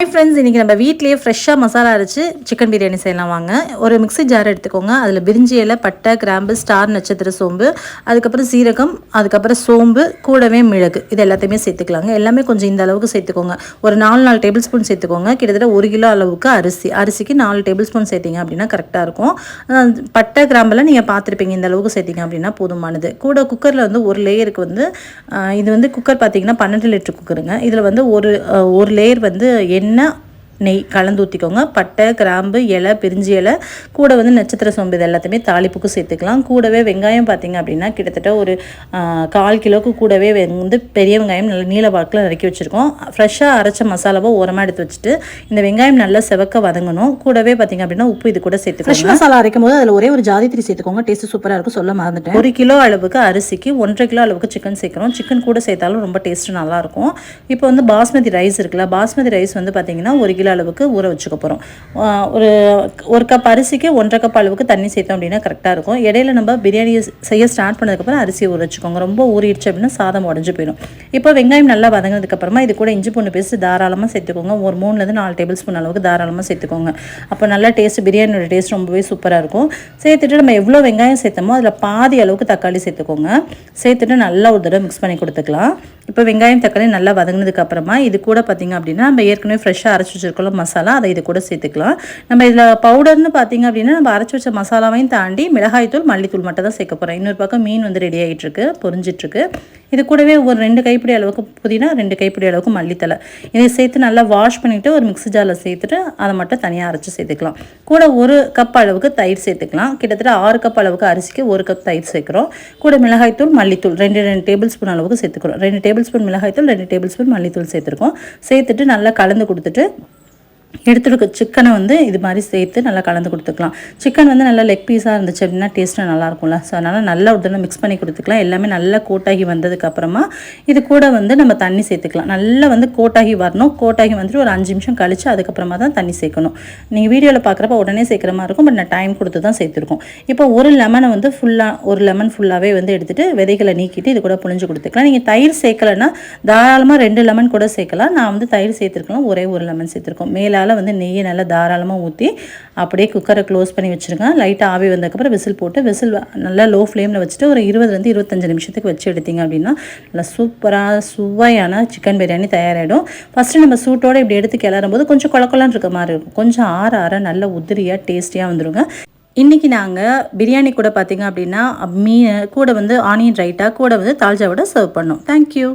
Hi friends இன்றைக்கி நம்ம வீட்லேயே ஃப்ரெஷ்ஷாக மசாலா அரைச்சி சிக்கன் பிரியாணி செய்யலாம் வாங்க. ஒரு மிக்ஸி ஜார் எடுத்துக்கோங்க. அதில் பிரிஞ்சி இலை பட்டை கிராம்பு ஸ்டார் நட்சத்திர சோம்பு அதுக்கப்புறம் சீரகம் அதுக்கப்புறம் சோம்பு கூடவே மிளகு. இது எல்லாத்தையுமே சேர்த்துக்கலாங்க. எல்லாமே கொஞ்சம் இந்த அளவுக்கு சேர்த்துக்கோங்க. ஒரு நாலு நாலு டேபிள் ஸ்பூன் சேர்த்துக்கோங்க. கிட்டத்தட்ட ஒரு கிலோ அளவுக்கு அரிசி. அரிசிக்கு நாலு டேபிள் ஸ்பூன் சேர்த்திங்க அப்படின்னா கரெக்டாக இருக்கும். பட்டை கிராம்பெல்லாம் நீங்கள் பார்த்துருப்பீங்க. இந்த அளவுக்கு சேர்த்திங்க அப்படின்னா போதுமானது. கூட குக்கரில் வந்து ஒரு லேயருக்கு வந்து இது வந்து குக்கர் பார்த்தீங்கன்னா பன்னெண்டு லிட்டர் குக்கருங்க இதில் வந்து ஒரு ஒரு லேயர் வந்து எண்ணெய் చిన్న நெய் கலந்து ஊற்றிக்கோங்க பட்டை கிராம்பு இலை பிரிஞ்சி இலை கூட வந்து நட்சத்திர சோம்பு இது எல்லாத்தையுமே தாளிப்புக்கு சேர்த்துக்கலாம். கூடவே வெங்காயம் பார்த்தீங்க அப்படின்னா கிட்டத்தட்ட ஒரு கால் கிலோவுக்கு கூடவே வந்து பெரிய வெங்காயம் நல்ல நீல வாக்கில் நறுக்கி வச்சுருக்கோம். ஃப்ரெஷ்ஷாக அரைச்ச மசாலாவை ஓரமாக எடுத்து வச்சுட்டு இந்த வெங்காயம் நல்லா செவக்க வதங்கணும். கூடவே பார்த்தீங்க அப்படின்னா உப்பு இது கூட சேர்த்துக்கோங்க. ஃப்ரெஷ் மசாலா அரைக்கும் போது அதில் ஒரே ஒரு ஜாதித்திரி சேர்த்துக்கோங்க. டேஸ்ட் சூப்பராக இருக்கும். சொல்ல மறந்துட்டேன். ஒரு கிலோ அளவுக்கு அரிசிக்கு ஒன்றரை கிலோ அளவுக்கு சிக்கன் சேர்க்குறோம். சிக்கன் கூட சேர்த்தாலும் ரொம்ப டேஸ்ட் நல்லாயிருக்கும் இப்போ வந்து பாஸ்மதி ரைஸ் இருக்குல்ல பாஸ்மதி ரைஸ் வந்து பார்த்தீங்கன்னா ஒரு கிலோ அளவுக்கு ஊற வச்சுக்க போகிறோம் ஒரு ஒரு கப் அரிசிக்கு ஒன்றரை கப் அளவுக்கு தண்ணி சேர்த்தோம் அப்படின்னா கரெக்டாக இருக்கும். இடையில நம்ம பிரியாணி செய்ய ஸ்டார்ட் பண்ணதுக்கப்புறம் அரிசியை ஊற வச்சுக்கோங்க. ரொம்ப ஊறிடுச்சு அப்படின்னா சாதம் உடஞ்சி போயிடும். இப்போ வெங்காயம் நல்லா வதங்கினதுக்கப்புறமா இது கூட இஞ்சி பூண்டு பேஸ்ட் தாராளமாக சேர்த்துக்கோங்க. ஒரு மூணுலேருந்து நாலு டேபிள் ஸ்பூன் அளவுக்கு தாராளமாக சேர்த்துக்கோங்க. அப்போ நல்லா டேஸ்ட் பிரியாணியோட டேஸ்ட் ரொம்பவே சூப்பராக இருக்கும். சேர்த்துட்டு நம்ம எவ்வளோ வெங்காயம் சேர்த்தோமோ அதில் பாதி அளவுக்கு தக்காளி சேர்த்துக்கோங்க. சேர்த்துட்டு நல்லா ஒரு தடவை மிக்ஸ் பண்ணி கொடுத்துக்கலாம். இப்போ வெங்காயம் தக்காளி நல்லா வதங்கினதுக்கு அப்புறமா இது கூட பார்த்தீங்க அப்படின்னா நம்ம ஏற்கனவே ஃப்ரெஷ்ஷாக அரைச்சி வச்சிருக்கோம் மசாலா அதை இது கூட சேர்த்துக்கலாம். நம்ம இதில் பவுடர்னு பார்த்தீங்க அப்படின்னா நம்ம அரைச்சி வச்ச மசாலாவையும் தாண்டி மிளகாய்த்தூள் மல்லித்தூள் மட்டும் தான் சேர்க்க போகிறோம் இன்னொரு பக்கம் மீன் வந்து ரெடி ஆகிட்டு இருக்கு இது கூடவே ஒரு ரெண்டு கைப்பிடி அளவுக்கு புதினா ரெண்டு கைப்பிடி அளவுக்கு மல்லித்தலை இதை சேர்த்து நல்லா வாஷ் பண்ணிவிட்டு ஒரு மிக்ஸி ஜாரில் சேர்த்துட்டு அதை மட்டும் தனியாக அரைச்சி சேர்த்துக்கலாம். கூட ஒரு கப் அளவுக்கு தயிர் சேர்த்துக்கலாம். கிட்டத்தட்ட ஆறு கப் அளவுக்கு அரிசிக்கு ஒரு கப் தயிர் சேர்க்குறோம். கூட மிளகாய்த்தூள் மல்லித்தூள் ரெண்டு ரெண்டு டேபிள் ஸ்பூன் அளவுக்கு சேர்த்துக்கிறோம். ரெண்டு டேபிள் ஸ்பூன் மிளகாய்த்தூள் ரெண்டு டேபிள் ஸ்பூன் மல்லித்தூள் சேர்த்துருக்கோம். சேர்த்துட்டு நல்லா கலந்து கொடுத்துட்டு எடுத்துருக்க சிக்கனை வந்து இது மாதிரி சேர்த்து நல்லா கலந்து கொடுத்துக்கலாம். சிக்கன் வந்து நல்லா லெக் பீஸாக இருந்துச்சு அப்படின்னா டேஸ்ட்டு நல்லா இருக்கும்ல. ஸோ அதனால் நல்லா ஒரு தடவை மிக்ஸ் பண்ணி கொடுத்துக்கலாம். எல்லாமே நல்லா கோட்டாகி வந்ததுக்கப்புறமா இது கூட வந்து நம்ம தண்ணி சேர்த்துக்கலாம். நல்லா வந்து கோட்டாகி வரணும். கோட்டாகி வந்துட்டு ஒரு அஞ்சு நிமிஷம் கழித்து அதுக்கப்புறமா தான் தண்ணி சேர்க்கணும். நீங்கள் வீடியோவில் பார்க்குறப்ப உடனே சேர்க்குற மாதிரி இருக்கும். பட் நான் டைம் கொடுத்து தான் சேர்த்துருக்கோம். இப்போ ஒரு லெமனை வந்து ஃபுல்லாக ஒரு லெமன் ஃபுல்லாகவே வந்து எடுத்துகிட்டு விதைகளை நீக்கிட்டு இது கூட புழிஞ்சு கொடுத்துக்கலாம். நீங்கள் தயிர் சேர்க்கலைன்னா தாராளமாக ரெண்டு லெமன் கூட சேர்க்கலாம். நான் வந்து தயிர் சேர்த்துருக்கலாம். ஒரே ஒரு லெமன் சேர்த்துருக்கோம். மேலே மேலால் வந்து நெய்யை நல்லா தாராளமாக ஊற்றி அப்படியே குக்கரை க்ளோஸ் பண்ணி வச்சுருங்க லைட்டாக ஆவி வந்ததுக்கப்புறம் விசில் போட்டு விசில் நல்லா லோ ஃப்ளேமில் வச்சுட்டு ஒரு இருபதுலேருந்து இருபத்தஞ்சு நிமிஷத்துக்கு வச்சு எடுத்தீங்க அப்படின்னா நல்லா சூப்பராக சுவையான சிக்கன் பிரியாணி தயாராகிடும் ஃபஸ்ட்டு நம்ம சூட்டோடு இப்படி எடுத்து கிளறும் போது கொஞ்சம் குழக்கலான் இருக்க மாதிரி இருக்கும். கொஞ்சம் ஆற ஆற நல்ல உதிரியாக டேஸ்டியாக வந்துருங்க. இன்றைக்கி நாங்கள் பிரியாணி கூட பார்த்தீங்க அப்படின்னா மீன் கூட வந்து ஆனியன் ரைட்டாக கூட வந்து தால்ஜாவோட சர்வ் பண்ணோம். தேங்க்யூ